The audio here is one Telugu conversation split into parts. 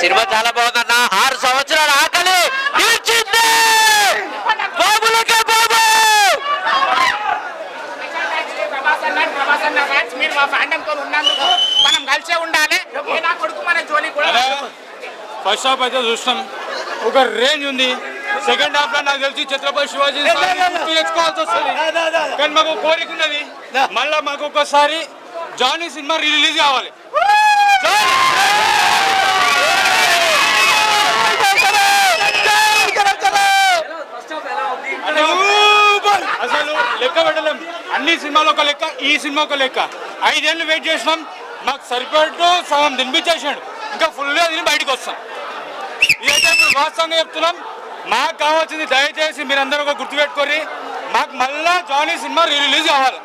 సినిమా చాలా బాగుందన్న. ఆరు సంవత్సరాల ఆకలి. తీర్చింది బాబులకే బాబు. ప్రభాస్ అన్న ప్రభాస్ అన్న ఫ్యాన్స్ మీరు మా ఫ్యాండంతో ఉన్నందుకు మనం కలిసే ఉండాలి ఏ నా కొడుకు మన జోలి కూడా ఫస్ట్ హాఫ్ అయితే చూస్తాం ఒక రేంజ్ ఉంది. సెకండ్ హాఫ్లో నాకు తెలిసి ఛత్రపతి శివాజీ తెచ్చుకోవాల్సి వస్తుంది. కానీ మాకు కోరిక ఉన్నది. మళ్ళా మాకు ఒకసారి జానీ సినిమా రిలీజ్ కావాలి అసలు లెక్క పెట్టలేం అన్ని సినిమాలో ఒక లెక్క ఈ సినిమా ఒక లెక్క. ఐదేళ్ళు వెయిట్ చేసినాం మాకు సరిపడు సగం తినిపించేసాడు ఇంకా ఫుల్గా తిని బయటకు వస్తాం. ఇదైతే ఇప్పుడు వాస్తవంగా చెప్తున్నాం మాకు కావాల్సింది దయచేసి మీరందరూ ఒక గుర్తుపెట్టుకోరి మాకు మళ్ళా జానీ సినిమా రిలీజ్ కావాలి.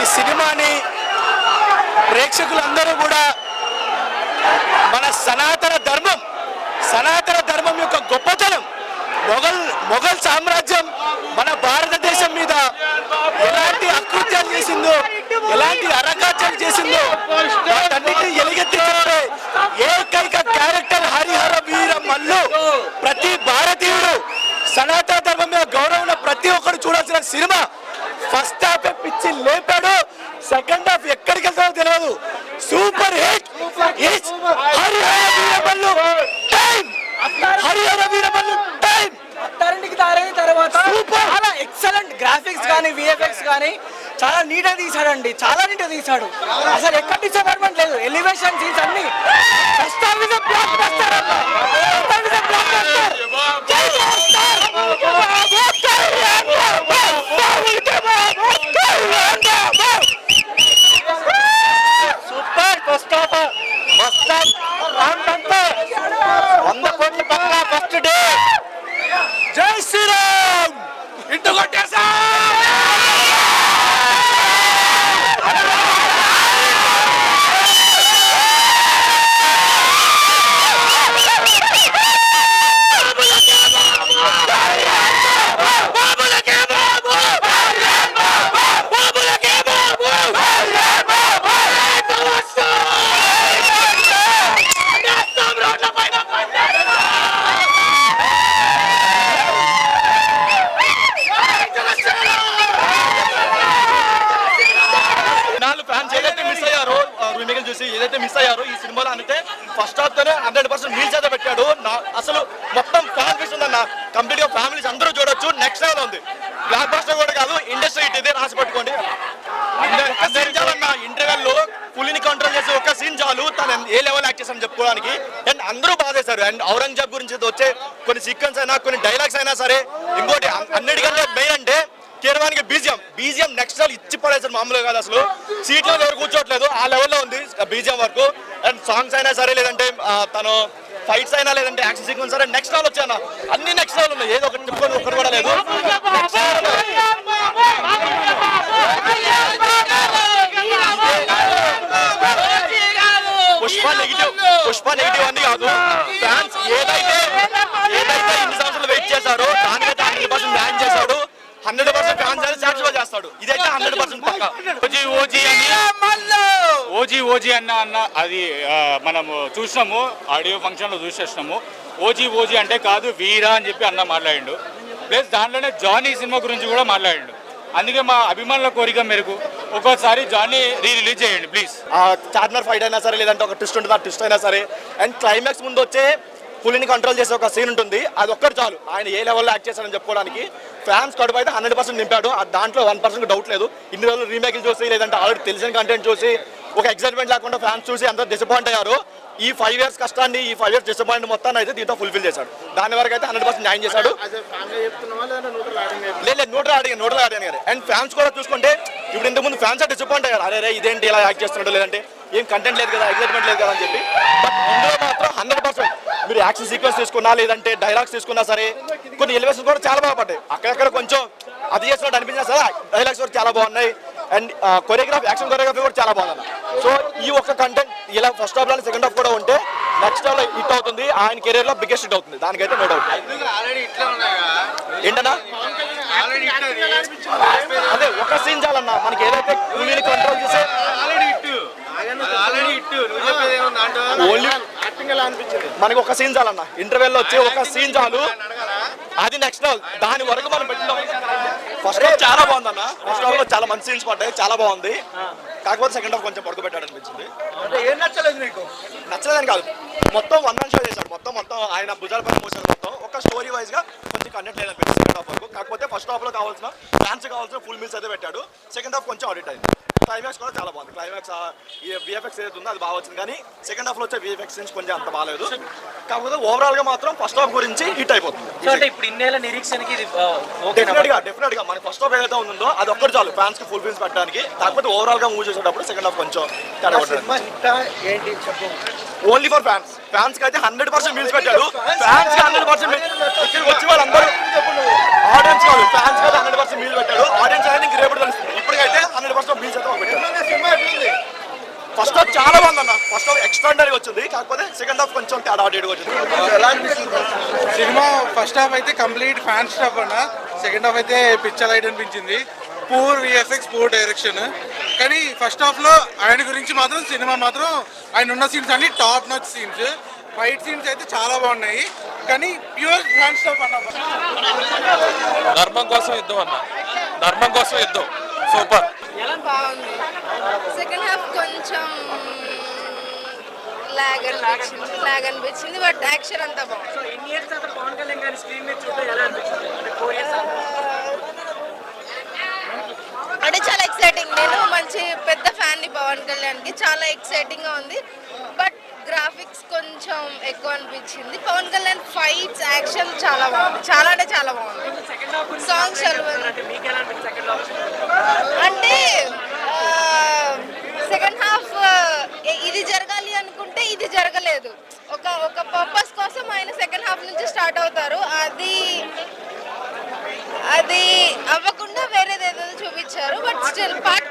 ఈ సినిమాని ప్రేక్షకులందరూ కూడా మన సనాతన ధర్మం సనాతన ధర్మం యొక్క గొప్పతనం మొఘల్ మొఘల్ సామ్రాజ్యం మన భారతదేశం మీద ఎలాంటి అకృత్యాలు చేసిందో ఎలాంటి అరకాచాలు చేసిందో వాటన్నిటిని ఎలుగెత్తి చెప్పే ఏకైక క్యారెక్టర్ హరిహర వీర మల్లు. ప్రతి భారతీయుడు సనాతన ధర్మం మీద గౌరవం ప్రతి ఒక్కరు చూడాల్సిన సినిమా ఫస్ట్ హాఫ్ పిచ్చి లేపాడు సెకండ్ హాఫ్ ఎక్కడికి వెళ్తాడో తెలియదు super hit. Harihara Veeramallu time Harihara Veeramallu time. Attarintiki తారైన తర్వాత Super. చాలా ఎక్సలెంట్ గ్రాఫిక్స్ కానీ విఎఫ్ఎక్స్ కానీ చాలా నీట్గా తీసాడండి చాలా నీట్గా తీసాడు అసలు ఎక్కడ డిసప్పాయింట్మెంట్ లేదు. ఎలివేషన్ సీన్స్ అన్ని. బ్లాక్ బస్టర్ బ్లాక్ బస్టర్ జై super first half first half round అంతా వంద కోట్ల పక్క ఫస్ట్ డే జై శ్రీరామ్ ఇంటి కొట్టేసా నాలుగు ఫ్యాన్స్ ఏదైతే మిస్ అయ్యారో రీమేక్ చూసి ఏదైతే మిస్ అయ్యారో ఈ సినిమాలో అంటే ఫస్ట్ హాఫ్ తోనే హండ్రెడ్ పర్సెంట్ మీల్స్ అయితే పెట్టాడు. అసలు మొత్తం ఫ్యాన్ బేస్ ఉందన్న. కంప్లీట్గా ఫ్యామిలీస్ అందరూ చూడొచ్చు. నెక్స్ట్ లెవెల్ ఉంది. బ్లాక్ బస్టర్ కూడా కాదు ఇండస్ట్రీ హిట్ ఇదే రాసి పెట్టుకోండి. ఇంటర్వెల్లో పులిని కంట్రోల్ చేసి ఒక సీన్ చాలు. తను ఏ లెవెల్ యాక్ట్ చేశారని చెప్పుకోవడానికి. అండ్ అందరూ బాగా చేశారు. అండ్ ఔరంగజేబ్ గురించి వచ్చే కొన్ని సీక్వెన్స్ అయినా కొన్ని డైలాగ్స్ అయినా సరే ఇంకోటి అన్- అన్నిటికంటే మెయిన్ అంటే కీరవానికి బీజియం. బీజిఎం నెక్స్ట్ లెవెల్ ఇచ్చి పడేసారు మామూలుగా కాదు అసలు. సీట్లో ఎవరు కూర్చోట్లేదు ఆ లెవెల్లో ఉంది బీజిఎం వరకు. అండ్ సాంగ్స్ అయినా సరే లేదంటే తను ఫైట్స్ అయినా లేదంటే యాక్షన్ సీక్వెన్స్ సరే నెక్స్ట్ లెవెల్ వచ్చాయన్న. అన్ని నెక్స్ట్ లెవెల్ ఉన్నాయి. ఏదో ఒకటి చెప్పుకొని ఒకటి కూడా లేదు. పుష్ప నెగిటివ్ పుష్ప నెగిటివ్ అని కాదు. ఫ్యాన్స్ ఏదైతే ఏదైతే ఇన్ని సంవత్సరాలు వెయిట్ చేశారో దానికైతే హండ్రెడ్ పర్సెంట్ బ్యాన్ చేశాడు. హండ్రెడ్ పర్సెంట్ చేస్తాడు. ఇదైతే హండ్రెడ్ పర్సెంట్ పక్క. ఓజీ ఓజీ అని ఓజీ ఓజీ అన్న అన్న అది మనము చూసినాము ఆడియో ఫంక్షన్లో చూసేసినాము. ఓజీ ఓజీ అంటే కాదు వీరా అని చెప్పి అన్న మాట్లాడిండు. ప్లస్ దాంట్లోనే జానీ సినిమా గురించి కూడా మాట్లాడిండు. అందుకే మా అభిమానుల కోరిక మేరకు ఒక్కోసారి జానీ రీ రిలీజ్ చేయండి ప్లీజ్ ఆ చార్మినార్ ఫైట్ అయినా సరే లేదంటే ఒక ట్విస్ట్ ఉంటుంది ఆ ట్విస్ట్ అయినా సరే. అండ్ క్లైమాక్స్ ముందు వచ్చే పులిని కంట్రోల్ చేసే ఒక సీన్ ఉంటుంది. అది ఒక్కటి చాలు. ఆయన ఏ లెవెల్లో యాక్ట్ చేశారని చెప్పుకోవడానికి ఫ్యాన్స్ కడుపు అయితే హండ్రెడ్ పర్సెంట్ నింపాడు. ఆ దాంట్లో వన్ పర్సెంట్ డౌట్ లేదు. ఇన్ని రోజులు రీమేక్లు చూసి లేదంటే ఆల్రెడీ తెలిసిన కంటెంట్ చూసి ఒక ఎక్సైట్మెంట్ లేకుండా ఫ్యాన్స్ చూసి అందరూ డిసప్పాయింట్ అయ్యారు. ఈ ఫైవ్ ఇయర్స్ కష్టాన్ని ఈ ఫైవ్ ఇయర్స్ డిసప్పాయింట్ మొత్తాన్ని అయితే దీంతో ఫుల్ఫిల్ చేశాడు. దాని వరకు అయితే హండ్రెడ్ పర్సెంట్ న్యాయం చేశాడు. లేదు లేదు నోటర్ అడిగాను నోటర్ అడిగాను గారు అండ్ ఫ్యాన్స్ కూడా చూసుకుంటే ఇప్పుడు ఇంతకుముందు ఫ్యాన్స్ డిసప్పాయింట్ అయ్యారు? అరే ఇదేంటి ఇలా యాక్ట్ చేస్తున్నాడు లేదంటే ఏం కంటెంట్ లేదు కదా ఎగ్జైట్మెంట్ లేదు కదా అని చెప్పి. But hundred percent. మీరు యాక్షన్ సీక్వెన్స్ తీసుకున్నా లేదంటే డైలాగ్స్ తీసుకున్నా సరే కొన్ని ఎలివేషన్స్ కూడా చాలా బాగా పడ్డాయి. అక్కడక్కడ కొంచెం అది చేసినట్టు అనిపించినా సరే డైలాగ్స్ కూడా చాలా బాగున్నాయి. అండ్ కొరియోగ్రఫీ యాక్షన్ కొరియోగ్రఫీ కూడా చాలా బాగుంది సో ఈ ఒక్క కంటెంట్ ఇలా ఫస్ట్ హాఫ్లో సెకండ్ హాఫ్ కూడా ఉంటే నెక్స్ట్ హాఫ్లో హిట్ అవుతుంది. ఆయన కెరీర్లో బిగ్గెస్ట్ హిట్ అవుతుంది. దానికైతే నో డౌట్ ఏంటన్నా? అదే ఒక సీన్ చాలన్నా. మనకి ఏదైతే కూలీని కంట్రోల్ చేసే ఓన్లీ మనకి ఒక సీన్ చాలన్న. ఇంటర్వెల్లో వచ్చి ఒక సీన్ చాలు. అది నెక్స్ట్ దాని వరకు మనం పెట్టిన ఫస్ట్ హాఫ్ చాలా బాగుంది అన్న ఫస్ట్ హాఫ్లో చాలా మంచి సీన్స్ పడ్డాయి చాలా బాగుంది. కాకపోతే సెకండ్ హాఫ్ కొంచెం పడుకు పెట్టాడు అనిపించింది ఏం నచ్చలేదు నీకు? నచ్చలేదని కాదు. మొత్తం వన్ మ్యాన్ షో చేశాడు మొత్తం మొత్తం ఆయన భుజాల పైన మోసాడు మొత్తం ఒక స్టోరీ వైజ్గా కొంచెం కంటెంట్ లేదనిపించింది సెకండ్ హాఫ్ వరకు కాకపోతే ఫస్ట్ హాఫ్లో కావాల్సిన డాన్స్ కావాల్సిన ఫుల్ మీల్స్ అయితే పెట్టాడు సెకండ్ హాఫ్ కొంచెం ఆడిట్ అయింది క్లైమాక్స్ కూడా చాలా బాగుంది క్లైమాక్స్ ఈ విఎఫ్ఎక్స్ ఏదైతే ఉందో అది బాగా వచ్చింది కానీ సెకండ్ హాఫ్లో వచ్చే విఎఫ్ఎక్స్ నుంచి కొంచెం అంత బాగాలేదు కాకపోతే ఓవరాల్గా మాత్రం ఫస్ట్ హాఫ్ గురించి హిట్ అయిపోతుంది. సో అంటే ఇప్పుడు ఇన్నేళ్ళ నిరీక్షణకి డెఫినెట్గా డెఫినెట్గా. మన ఫస్ట్ హాఫ్ ఏదైతే ఉందో అది ఒక్కటి చాలు ఫ్యాన్స్కి ఫుల్ ఫీల్స్ పెట్టడానికి. కాకపోతే ఓవరాల్గా మూవ్ చేసేటప్పుడు సెకండ్ హాఫ్ కొంచెం ఓన్లీ ఫర్ ఫ్యాన్స్ ఫ్యాన్స్కి అయితే హండ్రెడ్ పర్సెంట్ మీల్స్ పెట్టాడు. ఫ్యాన్స్కి హండ్రెడ్ పర్సెంట్ ఇక్కడికి వచ్చి వాళ్ళందరూ ఆడియన్స్ కాదు ఫ్యాన్స్కి హండ్రెడ్ పర్సెంట్ మీల్స్ పెట్టాడు. ఆడియన్స్ అయితే ఇంక రేపటి తెలుస్తుంది ఇప్పటికైతే హండ్రెడ్ పర్సెంట్ మీల్స్ అయితే పెట్టాడు. ఫస్ట్ హాఫ్ చాలా బాగుంది అన్న ఫస్ట్ హాఫ్ ఎక్స్ట్రాడనరీ వచ్చింది. కాకపోతే సెకండ్ హాఫ్ కొంచెం తేడా అటు వచ్చింది. సినిమా ఫస్ట్ హాఫ్ అయితే కంప్లీట్ ఫ్యాన్ స్టాఫ్ అన్న. సెకండ్ హాఫ్ అయితే పిక్చర్ లైట్ అనిపించింది. పూర్ విఎఫ్ఎక్స్ పూర్ డైరెక్షన్ కానీ ఫస్ట్ హాఫ్లో ఆయన గురించి మాత్రం సినిమా మాత్రం ఆయన ఉన్న సీన్స్ అన్ని top notch scenes fight scenes అయితే చాలా బాగున్నాయి. కానీ ప్యూర్ ఫ్యాన్ స్టాఫ్ అన్న. ధర్మం కోసం యుద్ధం అన్న. ధర్మం కోసం యుద్ధం. సూపర్. బాగుంది? సెకండ్ హాఫ్ కొంచెం లాగ్ అనిపించింది లాగ్ అనిపించింది బట్ యాక్షన్ అంతా బాగుంది. అంటే చాలా ఎక్సైటింగ్ నేను మంచి పెద్ద ఫ్యాన్ని పవన్ కళ్యాణ్కి చాలా ఎక్సైటింగ్గా ఉంది. బట్ గ్రాఫిక్స్ కొంచెం ఎక్కువ అనిపించింది. పవన్ కళ్యాణ్ ఫైట్స్ యాక్షన్ చాలా బాగుంది. చాలా అంటే చాలా బాగుంది. సాంగ్స్. అంటే సెకండ్ హాఫ్ అంటే సెకండ్ హాఫ్ ఇది జరగాలి అనుకుంటే ఇది జరగలేదు. ఒక ఒక పర్పస్ కోసం ఆయన సెకండ్ హాఫ్ నుంచి స్టార్ట్ అవుతారు. అది అది అవ్వకుండా వేరేది ఏదో చూపించారు. But still part